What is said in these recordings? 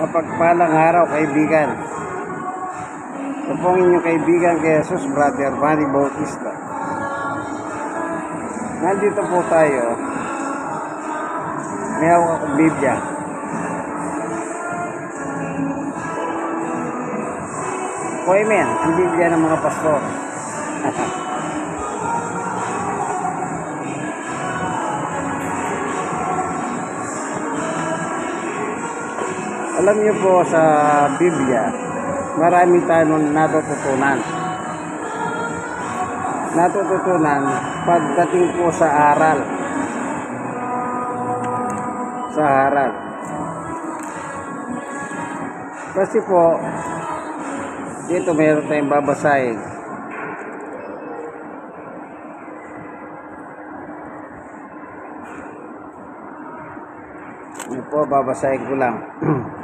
Mapagpalang araw, kaibigan. Ito po ang inyong kaibigan kay Jesus, Brother Manny Bautista. Nandito po tayo. May hawak akong Biblia. Poemen, ang Biblia ng mga pastor. Alam niyo po sa Biblia, marami tayong natututunan. Natututunan pagdating po sa aral. Sa aral. Kasi po, dito mayroon tayong babasahin. Ano po, babasahin ko lang.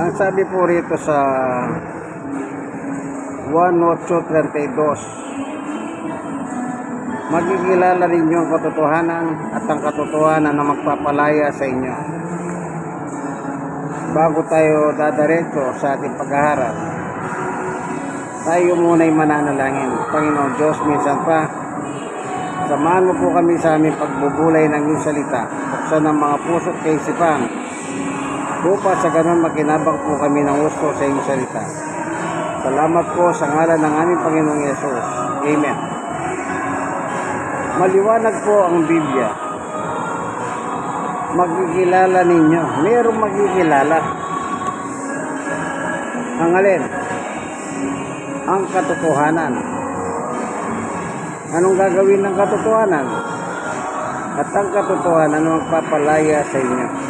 Ang sabi po rito sa 1.8.32 Magkikilala ninyo ang katotohanan at ang katotohanan na magpapalaya sa inyo. Bago tayo dadaretso sa ating paghaharap, tayo muna'y mananalangin. Panginoon Diyos, minsan pa, samahan mo po kami sa aming pagbubulay ng iyong salita. Buksan ang mga puso't kaisipan Bupa sa ganun makinabang po kami ng gusto sa iyong salita. Salamat po sa ngalan ng aming Panginoong Yesus. Amen. Maliwanag po ang Biblia. Magkikilala ninyo. Mayroong magkikilala. Ang alin? Ang katotohanan. Anong gagawin ng katotohanan? At ang katotohanan ang magpapalaya sa inyo.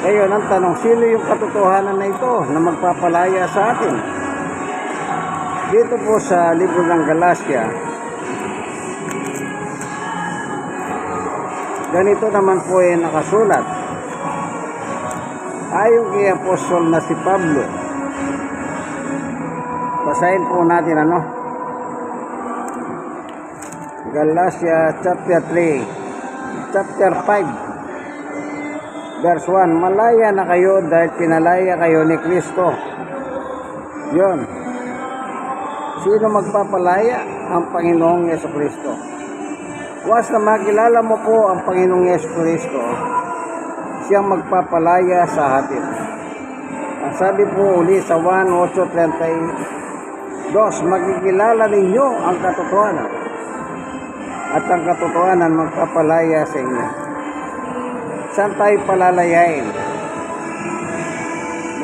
Ngayon, ang tanong, sino yung katotohanan na ito na magpapalaya sa atin? Dito po sa libro ng Galacia, ganito naman po ay nakasulat. Ayon kay Apostol na si Pablo, basahin po natin ano? Galacia chapter 3, chapter 5, Verse 1, Malaya na kayo dahil pinalaya kayo ni Kristo. Yon. Sino magpapalaya? Ang Panginoong Yeso Kristo. Once na makilala mo po ang Panginoong Yeso Kristo, siyang magpapalaya sa atin. Ang sabi po uli sa 1.8.32, magkikilala ninyo ang katotohanan at ang katotohanan magpapalaya sa inyo. Saan tayo palalayain?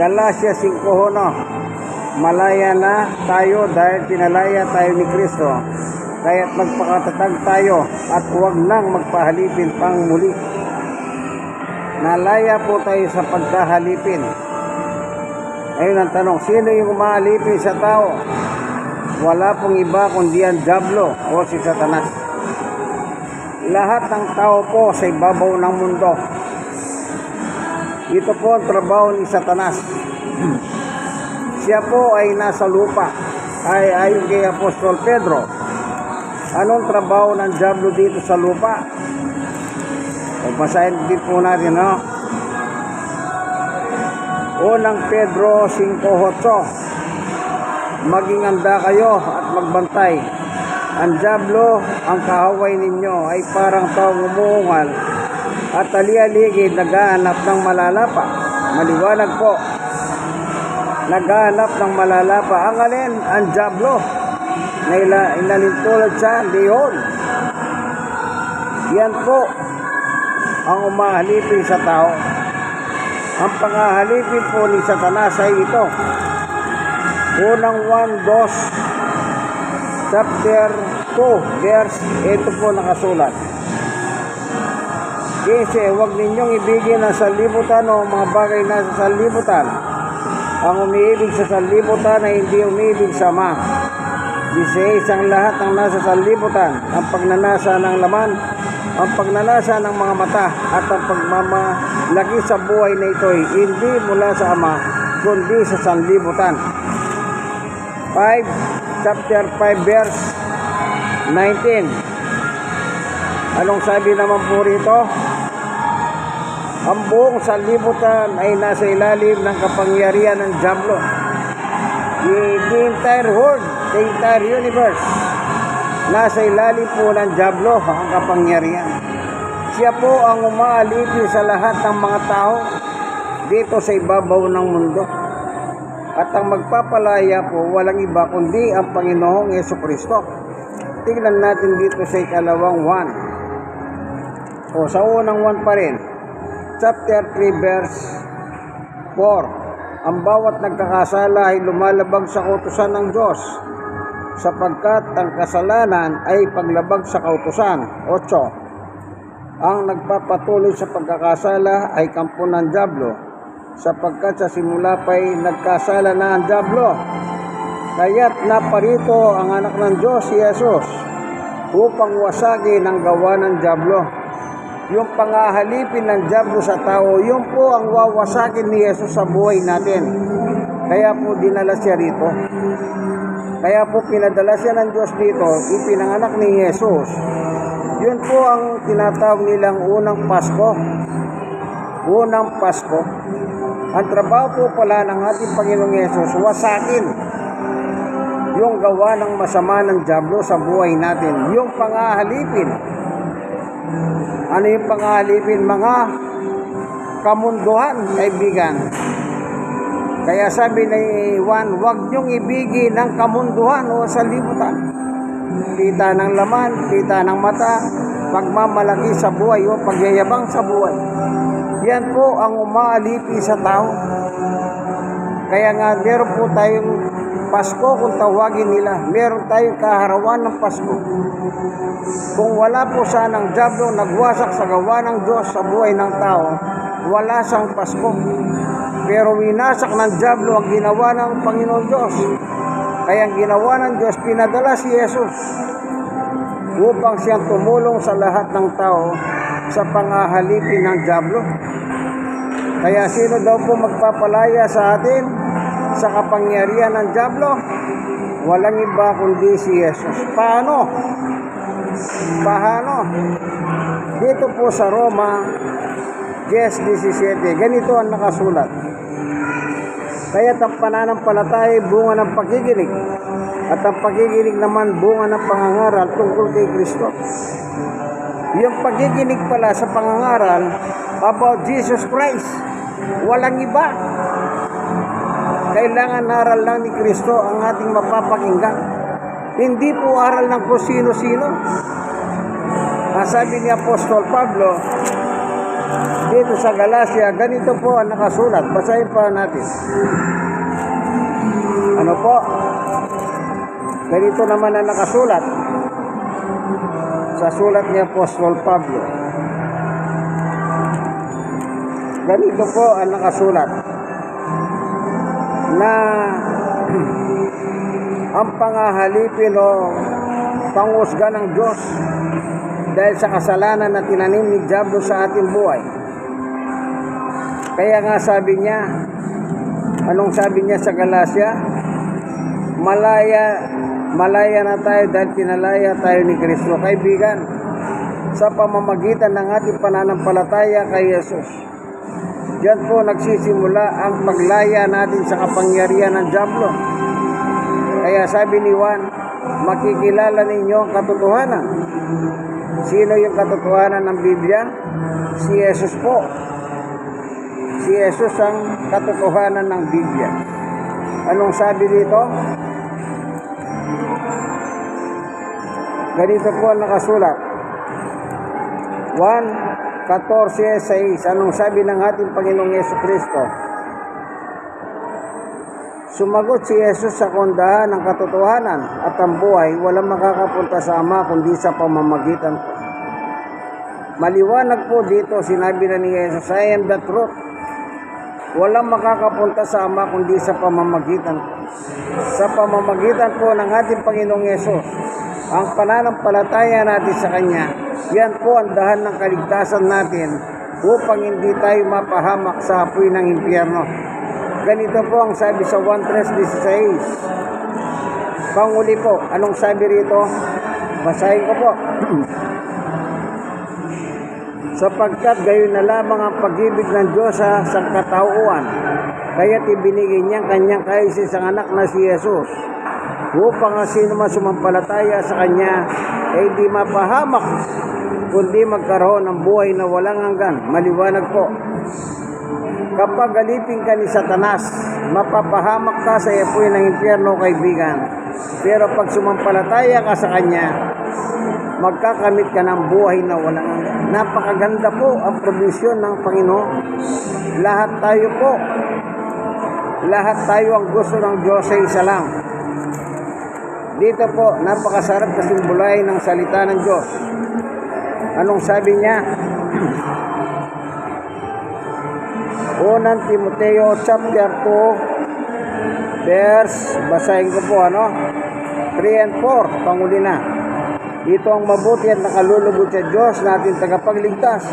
Galacia 5.1 Malaya na tayo dahil pinalaya tayo ni Kristo. Kaya't magpakatatag tayo at huwag nang magpahalipin pang muli. Nalaya po tayo sa pagkahalipin. Ayun ang tanong, sino yung umahalipin sa tao? Wala pong iba kundi ang Diablo o si Satanas. Lahat ng tao po sa ibabaw ng mundo. Ito po ang trabaho ni Satanas. Siya po ay nasa lupa. Ay ayon kay Apostol Pedro. Anong trabaho ng Diablo dito sa lupa? Pagbasahin din po natin, no? Unang Pedro 5.8 Maging handa kayo at magbantay ang Diablo, ang kahaway ninyo ay parang taong umuungal at alialigid naghahanap ng malalapa. Maliwanag po. Naghahanap ng malalapa. Ang alin? Ang Diablo. Na ila, inalintulad sa leon. Yan po ang umahalipin sa tao. Ang pangahalipin po ni Satanas ay ito. Unang 1, 2, chapter 2, verse, ito po nakasulat. Kasi huwag ninyong ibigin ang sanlibutan o mga bagay na sa sanlibutan. Ang umiibig sa sanlibutan ay hindi umiibig sa Ama. Dice, ang lahat ng nasa sanlibutan, ang pagnanasa ng laman, ang pagnanasa ng mga mata, at ang pagmamalaki sa buhay na ito'y hindi mula sa Ama, kundi sa sanlibutan. 5, chapter 5, verse 19. Anong sabi naman po rito? Ang buong sanlibutan ay nasa ilalim ng kapangyarihan ng Diablo. The, the entire world, the entire universe, nasa ilalim po ng Diablo ang kapangyarihan. Siya po ang umaalipin sa lahat ng mga tao dito sa ibabaw ng mundo. At ang magpapalaya po walang iba kundi ang Panginoong Yeso Kristo. Tingnan natin dito sa ikalawang 1. O sa unang 1 pa rin. Chapter 3 verse 4. Ang bawat nagkakasala ay lumalabag sa kautusan ng Diyos sapagkat ang kasalanan ay paglabag sa kautusan. 8. Ang nagpapatuloy sa pagkakasala ay kampo ng Diablo sapagkat sa simula pa'y nagkasala na ang Diablo. Kaya't naparito ang anak ng Diyos, si Jesus, upang wasagin ang gawa ng Diablo. Yung pangahalipin ng Diablo sa tao, yun po ang wawasakin ni Jesus sa buhay natin. Kaya po dinala siya rito. Kaya po pinadala siya ng Diyos dito, ipinanganak ni Jesus. Yun po ang tinatawag nilang unang Pasko. Unang Pasko. Ang trabaho po pala ng ating Panginoong Yesus, wasakin yung gawa ng masama ng Diablo sa buhay natin. Yung pangahalipin. Ano yung pangahalipin? Mga kamunduhan, kaibigan. Kaya sabi ni Juan, huwag niyong ibigi ng kamunduhan o sa libutan. Kita ng laman, kita ng mata, pagmamalaki sa buhay o pagyayabang sa buhay. Yan po ang umaalipi sa tao. Kaya nga meron po tayong Pasko kung tawagin nila. Meron tayong kaharawan ng Pasko. Kung wala po sanang Diablo nagwasak sa gawa ng Diyos sa buhay ng tao, wala sang Pasko. Pero winasak ng Diablo ang ginawa ng Panginoon Diyos. Kaya ang ginawa ng Diyos, pinadala si Jesus upang siyang tumulong sa lahat ng tao sa pangahalipin ng Diablo. Kaya sino daw po magpapalaya sa atin sa kapangyarihan ng Diablo? Walang iba kundi si Jesus. Paano? Paano? Dito po sa Roma 10.17, ganito ang nakasulat. Kaya ang pananampalataya ay bunga ng pagkikinig at ang pagkikinig naman bunga ng pangangaral tungkol kay Kristo. Yung pagkikinig pala sa pangangaral about Jesus Christ, walang iba. Kailangan aral lang ni Kristo ang ating mapapakinggan. Hindi po aral ng kung sino-sino. Ang sabi ni Apostol Pablo, dito sa Galacia, ganito po ang nakasulat. Basahin pa natin. Ano po? Ganito naman ang nakasulat sa sulat ni Apostol Pablo. Ganito po ang nakasulat na ang pangahalipin o pangusga ng Diyos dahil sa kasalanan na tinanim ni Diablo sa ating buhay. Kaya nga sabi niya, anong sabi niya sa Galacia? Malaya, malaya na tayo dahil pinalaya tayo ni Kristo. Kaibigan, sa pamamagitan ng ating pananampalataya kay Jesus. Diyan po nagsisimula ang paglaya natin sa kapangyarihan ng Diablo. Kaya sabi ni Juan, makikilala ninyo ang katotohanan. Sino yung katotohanan ng Biblia? Si Jesus po. Si Jesus ang katotohanan ng Biblia. Anong sabi dito? Ganito po ang nakasulat. 1.14.6 Anong sabi ng ating Panginoong Yeso Kristo? Sumagot si Jesus sa kondahan ng katotohanan at ang buhay walang makakapunta sa Ama kundi sa pamamagitan ko. Maliwanag po dito, sinabi na ni Jesus, I am the truth. Walang makakapunta sa Ama kundi sa pamamagitan ko. Sa pamamagitan po ng ating Panginoong Yesus, ang pananampalataya natin sa Kanya, yan po ang dahan ng kaligtasan natin upang hindi tayo mapahamak sa apoy ng impyerno. Ganito po ang sabi sa 1.3.16. Panguli po, anong sabi rito? Basahin ko po. sapagkat gayon na lamang ang pag-ibig ng Diyos sa sangkatauhan. Kaya't ibinigay niya ang kanyang kaisisang anak na si Jesus upang ang sino man sumampalataya sa Kanya ay di mapahamak kundi magkaroon ng buhay na walang hanggan. Maliwanag po. Kapag alipin ka ni Satanas, mapapahamak ka sa ipoy ng impyerno, kaibigan. Pero pag sumampalataya ka sa Kanya, magkakamit ka ng buhay na walang hanggan. Napakaganda po ang provisyon ng Panginoon. Lahat tayo po, lahat tayo ang gusto ng Diyos ay isa lang. Dito po, napakasarap na simbulay ng salita ng Diyos. Anong sabi niya? Unang Timoteo chapter 2 verse, basahin ko po ano? 3 and 4, panguli na. Ito ang mabuti at nakalulugod sa Diyos natin tagapagligtas.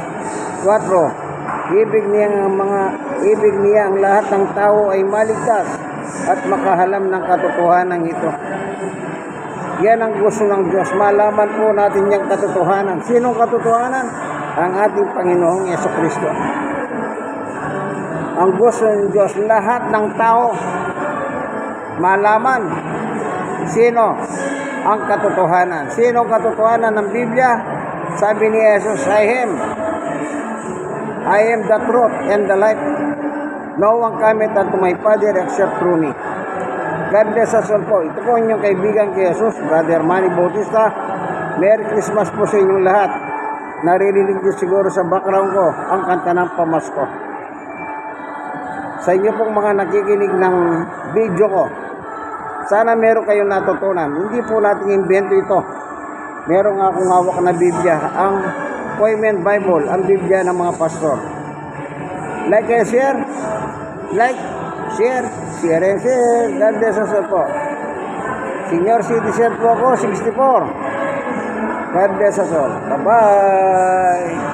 4. Ibig niya ang mga ibig niya ang lahat ng tao ay maligtas at makahalam ng katotohanan ito. Yan ang gusto ng Diyos. Malaman po natin yung katotohanan. Sinong katotohanan? Ang ating Panginoong Yeso Kristo. Ang gusto ng Diyos, lahat ng tao malaman sino ang katotohanan. Sino ang katotohanan ng Biblia? Sabi ni Jesus, I am. I am the truth and the life. No one cometh unto my Father except through me. God bless us all po. Ito po inyong kaibigan kay Jesus, Brother Manny Bautista. Merry Christmas po sa inyong lahat. Naririnig niyo siguro sa background ko ang kanta ng pamasko. Sa inyo pong mga nakikinig ng video ko, sana meron kayong natutunan. Hindi po natin invento ito. Meron nga akong hawak na Biblia, ang Poimen Bible, ang Biblia ng mga pastor. Like and share. Like, share, share and share. God bless us all po. Senior citizen po ako, 64. God bless us all. Bye-bye.